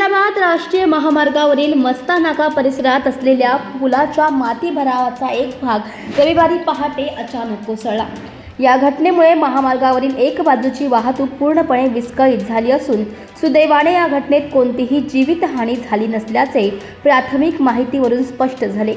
अहमदाबाद राष्ट्रीय महामार्गावरील मस्ता नाका परिसरात असलेल्या पुलाच्या माती भरावाचा एक भाग रविवारी पहाटे अचानक कोसळला. या घटनेमुळे महामार्गावरील एक बाजूची वाहतूक पूर्णपणे विस्कळीत झाली असून सुदैवाने या घटनेत कोणतीही जीवितहानी झाली नसल्याचे प्राथमिक माहितीवरून स्पष्ट झाले.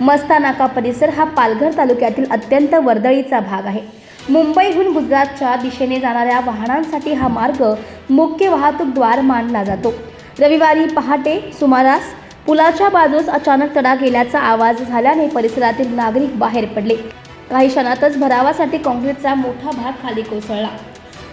मस्ता नाका परिसर हा पालघर तालुक्यातील अत्यंत वर्दळीचा भाग आहे. मुंबईहून गुजरातच्या दिशेने जाणाऱ्या वाहनांसाठी हा मार्ग मुख्य वाहतूकद्वार मानला जातो. रविवारी पहाटे सुमारास पुलाच्या बाजूस अचानक तडा गेल्याचा आवाज झाल्याने परिसरातील नागरिक बाहेर पडले. काही क्षणातच भरावासाठी काँक्रीटचा मोठा भाग खाली कोसळला.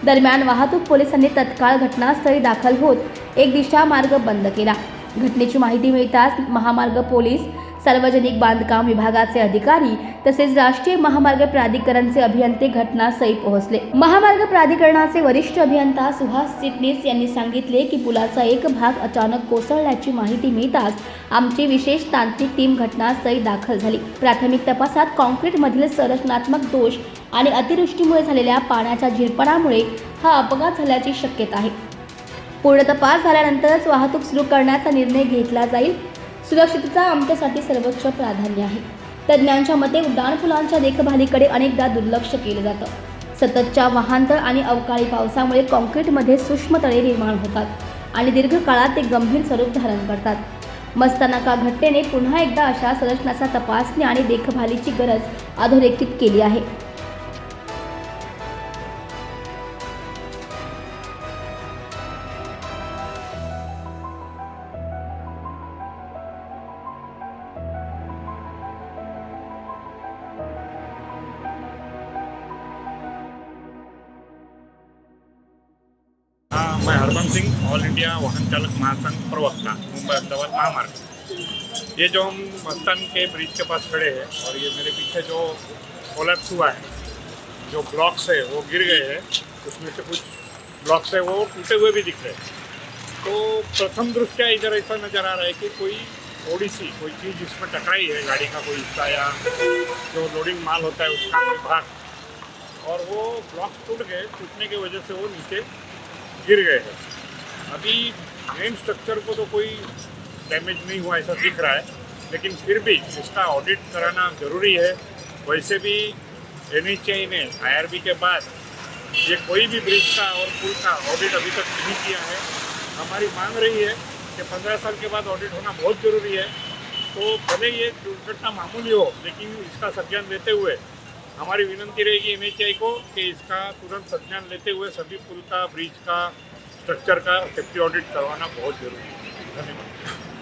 दरम्यान वाहतूक पोलिसांनी तत्काळ घटनास्थळी दाखल होत एक दिशा मार्ग बंद केला. घटनेची माहिती मिळताच महामार्ग पोलीस सार्वजनिक बांधकाम विभागाचे अधिकारी तसेच राष्ट्रीय महामार्ग प्राधिकरणचे अभियंते घटनास्थळी पोहोचले महामार्ग प्राधिकरणाचे वरिष्ठ अभियंता सुहास चिटणीस यांनी सांगितले की पुलाचा एक भाग अचानक कोसळल्याची माहिती मिळताच आमची विशेष तांत्रिक टीम घटनास्थळी दाखल झाली. प्राथमिक तपासात कॉन्क्रीटमधील संरचनात्मक दोष आणि अतिवृष्टीमुळे झालेल्या पाण्याच्या झिरपणामुळे हा अपघात झाल्याची शक्यता आहे. पूर्ण तपास झाल्यानंतरच वाहतूक सुरू करण्याचा निर्णय घेतला जाईल. सुरक्षितता आमच्यासाठी सर्वोच्च प्राधान्य आहे. तज्ज्ञांच्या मते उड्डाणपुलांच्या देखभालीकडे अनेकदा दुर्लक्ष केलं जातं. सततच्या वाहनतळ आणि अवकाळी पावसामुळे कॉन्क्रीटमध्ये सूक्ष्म तळे निर्माण होतात आणि दीर्घकाळात ते गंभीर स्वरूप धारण करतात. मस्तानाका घटनेने पुन्हा एकदा अशा संरचनाचा तपासणी आणि देखभालीची गरज अधोरेखित केली आहे. हाँ मैं हरबंस सिंह ऑल इंडिया वाहन चालक महासंघ प्रवक्ता, मुंबई अहमदाबाद महामार्ग। ये जो हम मस्तान के ब्रिज के पास खड़े हैं, और ये मेरे पीछे जो कोलैप्स हुआ है, जो ब्लॉक्स है, वो गिर गए हैं, उसमें से कुछ ब्लॉक्स है, वो टूटे हुए भी दिख रहे हैं। तो प्रथम दृष्टया इधर ऐसा नज़र आ रहा है कि कोई थोड़ी सी कोई चीज़ इसमें टकराई है, गाड़ी का कोई हिस्सा या जो लोडिंग माल होता है, उसका कोई भाग। और वो ब्लॉक टूट गए, टूटने की वजह से वो नीचे गिर गए हैं। अभी मेन स्ट्रक्चर को तो कोई डैमेज नहीं हुआ, ऐसा दिख रहा है। लेकिन फिर भी इसका ऑडिट कराना ज़रूरी है। वैसे भी एन एच आई ने आईआरबी के बाद ये कोई भी ब्रिज का और पुल का ऑडिट अभी तक नहीं किया है। हमारी मांग रही है कि पंद्रह साल के बाद ऑडिट होना बहुत ज़रूरी है। तो भले ये दुर्घटना मामूली हो, लेकिन इसका संज्ञान लेते हुए हमारी विनंती रहेगी एन को कि इसका तुरंत संज्ञान लेते हुए सभी पुल का ब्रिज का स्ट्रक्चर का सेफ्टी ऑडिट करवाना बहुत जरूरी है। धन्यवाद।